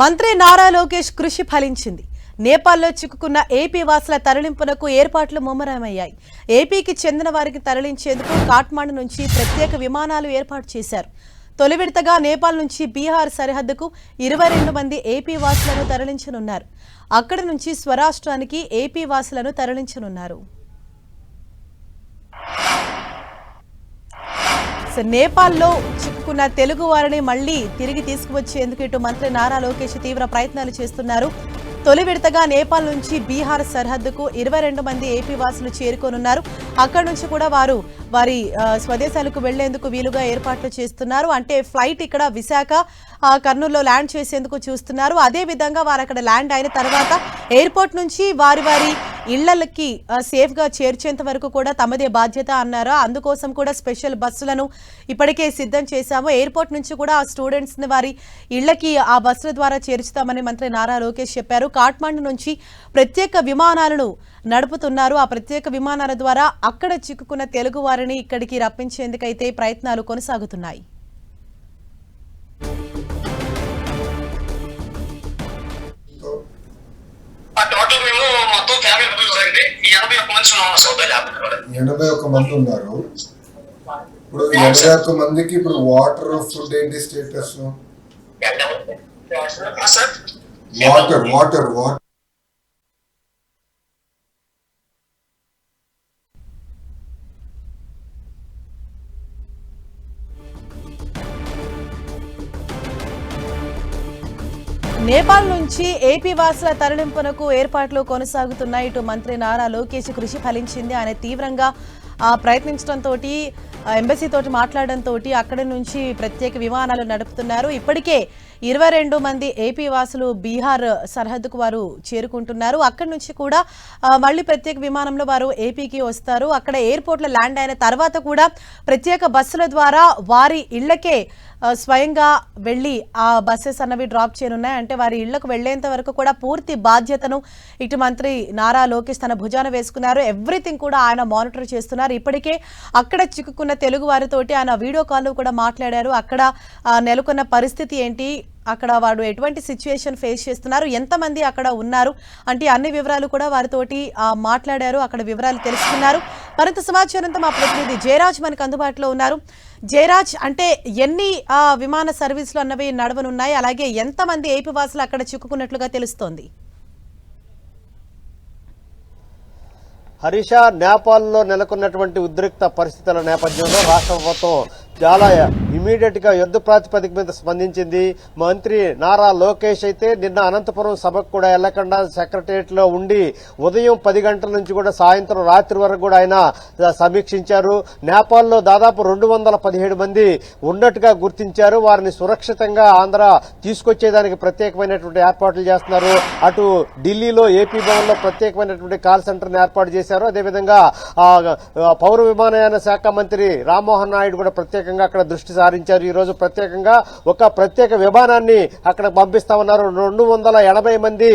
మంత్రి నారా లోకేష్ కృషి ఫలించింది. నేపాల్లో చిక్కుకున్న ఏపీ వాసుల తరలింపునకు ఏర్పాట్లు ముమ్మరమయ్యాయి. ఏపీకి చెందిన వారికి తరలించేందుకు కాట్మాండ్ నుంచి ప్రత్యేక విమానాలు ఏర్పాటు చేశారు. తొలి విడతగా నేపాల్ నుంచి బీహార్ సరిహద్దుకు ఇరవై రెండు మంది ఏపీ వాసులను తరలించనున్నారు. అక్కడి నుంచి స్వరాష్ట్రానికి ఏపీ వాసులను తరలించనున్నారు. సో నేపాల్లో చిక్కుకున్న తెలుగు వారిని మళ్ళీ తిరిగి తీసుకువచ్చేందుకు ఇటు మంత్రి నారా లోకేష్ తీవ్ర ప్రయత్నాలు చేస్తున్నారు. తొలి విడతగా నేపాల్ నుంచి బీహార్ సరిహద్దుకు ఇరవై రెండు మంది ఏపీ వాసులు చేరుకోనున్నారు. అక్కడి నుంచి కూడా వారు వారి స్వదేశాలకు వెళ్ళేందుకు వీలుగా ఏర్పాట్లు చేస్తున్నారు. అంటే ఫ్లైట్ ఇక్కడ విశాఖ కర్నూలులో ల్యాండ్ చేసేందుకు చూస్తున్నారు. అదే విధంగా వారు అక్కడ ల్యాండ్ అయిన తర్వాత ఎయిర్పోర్ట్ నుంచి వారి వారి ఇళ్ళకి సేఫ్గా చేర్చేంత వరకు కూడా తమదే బాధ్యత అన్నారు? అందుకోసం కూడా స్పెషల్ బస్సులను ఇప్పటికే సిద్ధం చేశాము. ఎయిర్పోర్ట్ నుంచి కూడా ఆ స్టూడెంట్స్ని వారి ఇళ్ళకి ఆ బస్సుల ద్వారా చేర్చుతామని మంత్రి నారా లోకేష్ చెప్పారు. కాట్మాండు నుంచి ప్రత్యేక విమానాలను నడుపుతున్నారు. ఆ ప్రత్యేక విమానాల ద్వారా అక్కడ చిక్కుకున్న తెలుగు వారిని ఇక్కడికి రప్పించేందుకైతే ప్రయత్నాలు కొనసాగుతున్నాయి. ఎనభై ఒక్క మంది ఉన్నాం సౌదీ అరేబియాలో ఎనభై ఒక్క మంది ఉన్నారు. ఇప్పుడు ఎనభై ఒక్క మందికి ఇప్పుడు వాటర్ ఫుడ్ ఏంటి status water water water Nepal నుంచి ఏపీ వాసుల తరలింపునకు ఏర్పాట్లు కొనసాగుతున్నాయి. ఇటు మంత్రి నారా లోకేష్ కృషి ఫలించింది. ఆయన తీవ్రంగా ప్రయత్నించడంతో ఎంబసీ తోటి మాట్లాడడంతో అక్కడి నుంచి ప్రత్యేక విమానాలు నడుపుతున్నారు. ఇప్పటికే ఇరవై రెండు మంది ఏపీ వాసులు బీహార్ సరిహద్దుకు వారు చేరుకుంటున్నారు. అక్కడి నుంచి కూడా మళ్ళీ ప్రత్యేక విమానంలో వారు ఏపీకి వస్తారు. అక్కడ ఎయిర్పోర్ట్లో ల్యాండ్ అయిన తర్వాత కూడా ప్రత్యేక బస్సుల ద్వారా వారి ఇళ్ళకే స్వయంగా వెళ్ళి ఆ బస్సెస్ అన్నవి డ్రాప్ చేయనున్నాయి. అంటే వారి ఇళ్ళకు వెళ్ళేంత వరకు కూడా పూర్తి బాధ్యతను ఇటు మంత్రి నారా లోకేష్ తన భుజాన వేసుకున్నారు. ఎవ్రీథింగ్ కూడా ఆయన మానిటర్ చేస్తున్నారు. ఇప్పటికే అక్కడ చిక్కుకున్న తెలుగు వారితోటి ఆయన వీడియో కాల్ కూడా మాట్లాడారు. అక్కడ నెలకొన్న పరిస్థితి ఏంటి? అక్కడ వాడు ఎటువంటి సిచ్యువేషన్ ఫేస్ చేస్తున్నారు? ఎంతమంది అక్కడ ఉన్నారు? అంటే అన్ని వివరాలు కూడా వారితోటి మాట్లాడారు. అక్కడ వివరాలు తెలుసుకున్నారు. మరింత సమాచారంతో మా ప్రతినిధి జయరాజ్ మనకు అందుబాటులో ఉన్నారు. జయరాజ్ అంటే ఎన్ని విమాన సర్వీసులు అన్నవి నడవనున్నాయి? అలాగే ఎంతమంది ఏపీ వాసులు అక్కడ చిక్కుకున్నట్లుగా తెలుస్తోంది? హరీష నేపాల్లో నెలకొన్నటువంటి ఉద్రిక్త పరిస్థితుల నేపథ్యంలో రాష్ట్ర ప్రభుత్వం చాలా ఇమీడియట్గా యుద్ధ ప్రాతిపదిక మీద స్పందించింది. మంత్రి నారా లోకేష్ అయితే నిన్న అనంతపురం సభకు కూడా వెళ్ళకుండా సెక్రటరియట్లో ఉండి ఉదయం పది గంటల నుంచి కూడా సాయంత్రం రాత్రి వరకు కూడా ఆయన సమీక్షించారు. నేపాల్లో దాదాపు రెండు వందల పదిహేడు మంది ఉన్నట్టుగా గుర్తించారు. వారిని సురక్షితంగా ఆంధ్ర తీసుకొచ్చేదానికి ప్రత్యేకమైనటువంటి ఏర్పాట్లు చేస్తున్నారు. అటు ఢిల్లీలో ఏపీ భవన్లో ప్రత్యేకమైనటువంటి కాల్ సెంటర్ని ఏర్పాటు చేశారు. అదేవిధంగా పౌర విమానయాన శాఖ మంత్రి రామ్మోహన్ నాయుడు కూడా ప్రత్యేకంగా అక్కడ దృష్టి సారి ఈ రోజు ప్రత్యేకంగా ఒక ప్రత్యేక విమానాన్ని అక్కడ పంపిస్తా ఉన్నారు. రెండు వందల ఎనభై మంది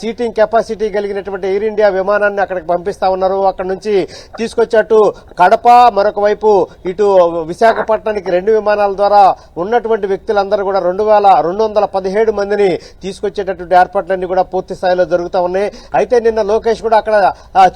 సీటింగ్ కెపాసిటీ కలిగినటువంటి ఎయిర్ ఇండియా విమానాన్ని అక్కడికి పంపిస్తా ఉన్నారు. అక్కడ నుంచి తీసుకొచ్చేట్టు కడప మరొక వైపు ఇటు విశాఖపట్నానికి రెండు విమానాల ద్వారా ఉన్నటువంటి వ్యక్తులందరూ కూడా రెండు వేల రెండు వందల పదిహేడు మందిని తీసుకొచ్చేటటువంటి ఏర్పాట్లన్నీ కూడా పూర్తి స్థాయిలో జరుగుతూ ఉన్నాయి. అయితే నిన్న లోకేష్ కూడా అక్కడ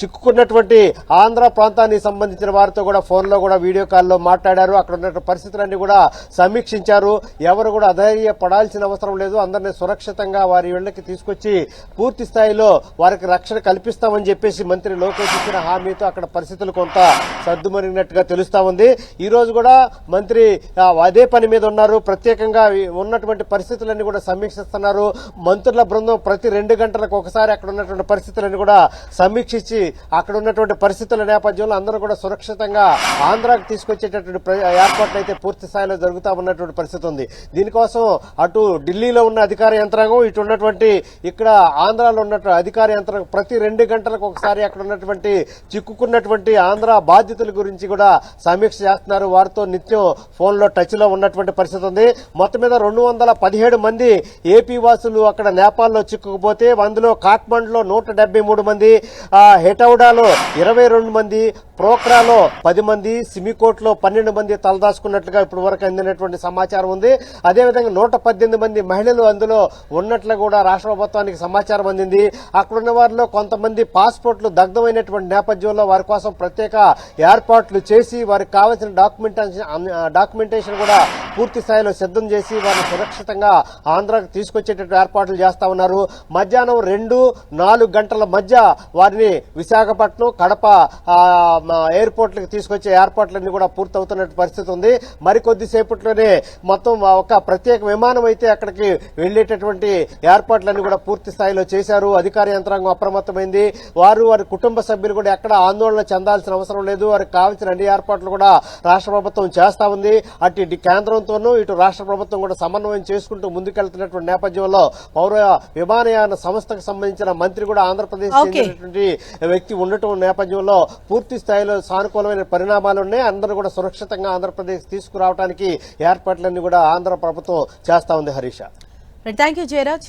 చిక్కుకున్నటువంటి ఆంధ్ర ప్రాంతానికి సంబంధించిన వారితో కూడా ఫోన్లో కూడా వీడియో కాల్లో మాట్లాడారు. అక్కడ ఉన్న పరిస్థితులన్నీ కూడా సమీక్షించారు. ఎవరు కూడా అధైర్య పడాల్సిన అవసరం లేదు. అందరినీ సురక్షితంగా వారి ఇళ్ళకి తీసుకొచ్చి పూర్తి స్థాయిలో వారికి రక్షణ కల్పిస్తామని చెప్పేసి మంత్రి లోకేష్ ఇచ్చిన హామీతో అక్కడ పరిస్థితులు కొంత సర్దుమరిగినట్టుగా తెలుస్తా ఉంది. ఈ రోజు కూడా మంత్రి అదే పని మీద ఉన్నారు. ప్రత్యేకంగా ఉన్నటువంటి పరిస్థితులన్నీ కూడా సమీక్షిస్తున్నారు. మంత్రుల బృందం ప్రతి రెండు గంటలకు ఒకసారి అక్కడ ఉన్నటువంటి పరిస్థితులను కూడా సమీక్షించి అక్కడ ఉన్నటువంటి పరిస్థితుల నేపథ్యంలో అందరూ కూడా సురక్షితంగా ఆంధ్రాకి తీసుకొచ్చేటటువంటి ఏర్పాట్లు అయితే పూర్తి స్థాయిలో జరుగుతా ఉన్నటువంటి పరిస్థితి ఉంది. దీనికోసం అటు ఢిల్లీలో ఉన్న అధికార యంత్రాంగం ఇటు ఉన్నటువంటి ఇక్కడ ఆంధ్రాలో ఉన్నటువంటి అధికార యంత్రాంగం ప్రతి రెండు గంటలకు ఒకసారి అక్కడ ఉన్నటువంటి చిక్కుకున్నటువంటి ఆంధ్ర బాధ్యతల గురించి కూడా సమీక్ష చేస్తున్నారు. వారితో నిత్యం ఫోన్లో టచ్లో ఉన్నటువంటి పరిస్థితి ఉంది. మొత్తం మీద రెండు వందల పదిహేడు మంది ఏపీ వాసులు అక్కడ నేపాల్లో చిక్కుకుపోతే అందులో కాట్మండ్లో నూట మూడు మంది హెటౌడాలో ఇరవై రెండు మంది ప్రోక్రాలో పది మంది సిమికోట్లో పన్నెండు మంది తలదాచుకున్నట్లుగా ఇప్పటి వరకు అందినటువంటి సమాచారం ఉంది. అదేవిధంగా నూట పద్దెనిమిది మంది మహిళలు అందులో ఉన్నట్లు కూడా రాష్ట్ర ప్రభుత్వానికి సమాచారం అందింది. అక్కడున్న వారిలో కొంతమంది పాస్పోర్ట్లు దగ్ధమైనటువంటి నేపథ్యంలో వారి కోసం ప్రత్యేక ఏర్పాట్లు చేసి వారికి కావాల్సిన డాక్యుమెంటేషన్ డాక్యుమెంటేషన్ కూడా పూర్తి స్థాయిలో సిద్ధం చేసి వారిని సురక్షితంగా ఆంధ్రాకు తీసుకొచ్చేటట్టు ఏర్పాట్లు చేస్తా ఉన్నారు. మధ్యాహ్నం రెండు నాలుగు గంటల మధ్య వారిని విశాఖపట్నం కడప ఎయిర్పోర్ట్లకు తీసుకొచ్చే ఏర్పాట్లన్నీ కూడా పూర్తవుతున్నట్టు పరిస్థితి ఉంది. మరికొద్ది సేపట్లోనే మొత్తం ఒక ప్రత్యేక విమానం అయితే అక్కడికి వెళ్ళేటటువంటి ఏర్పాట్లన్నీ కూడా పూర్తి స్థాయిలో చేశారు. అధికార యంత్రాంగం అప్రమత్తమైంది. వారు వారి కుటుంబ సభ్యులు కూడా ఎక్కడ ఆందోళన చెందాల్సిన అవసరం లేదు. వారికి కావాల్సిన అన్ని ఏర్పాట్లు కూడా రాష్ట్ర ప్రభుత్వం చేస్తా ఉంది. అటు ఇటు కేంద్రంతోనూ ఇటు రాష్ట్ర ప్రభుత్వం కూడా సమన్వయం చేసుకుంటూ ముందుకెళ్తున్నటువంటి నేపథ్యంలో పౌర విమానయాన సంస్థకు సంబంధించిన మంత్రి కూడా ఆంధ్రప్రదేశ్. చెందినటువంటి వ్యక్తి ఉండటం నేపథ్యంలో పూర్తి స్థాయిలో సానుకూలమైన పరిణామాలు ఉన్నాయి అందరూ కూడా సురక్షితంగా ఆంధ్రప్రదేశ్ తీసుకురావడానికి ఏర్పాట్లన్నీ కూడా ఆంధ్ర ప్రభుత్వం చేస్తా ఉంది హరీష. Thank you Jayaraj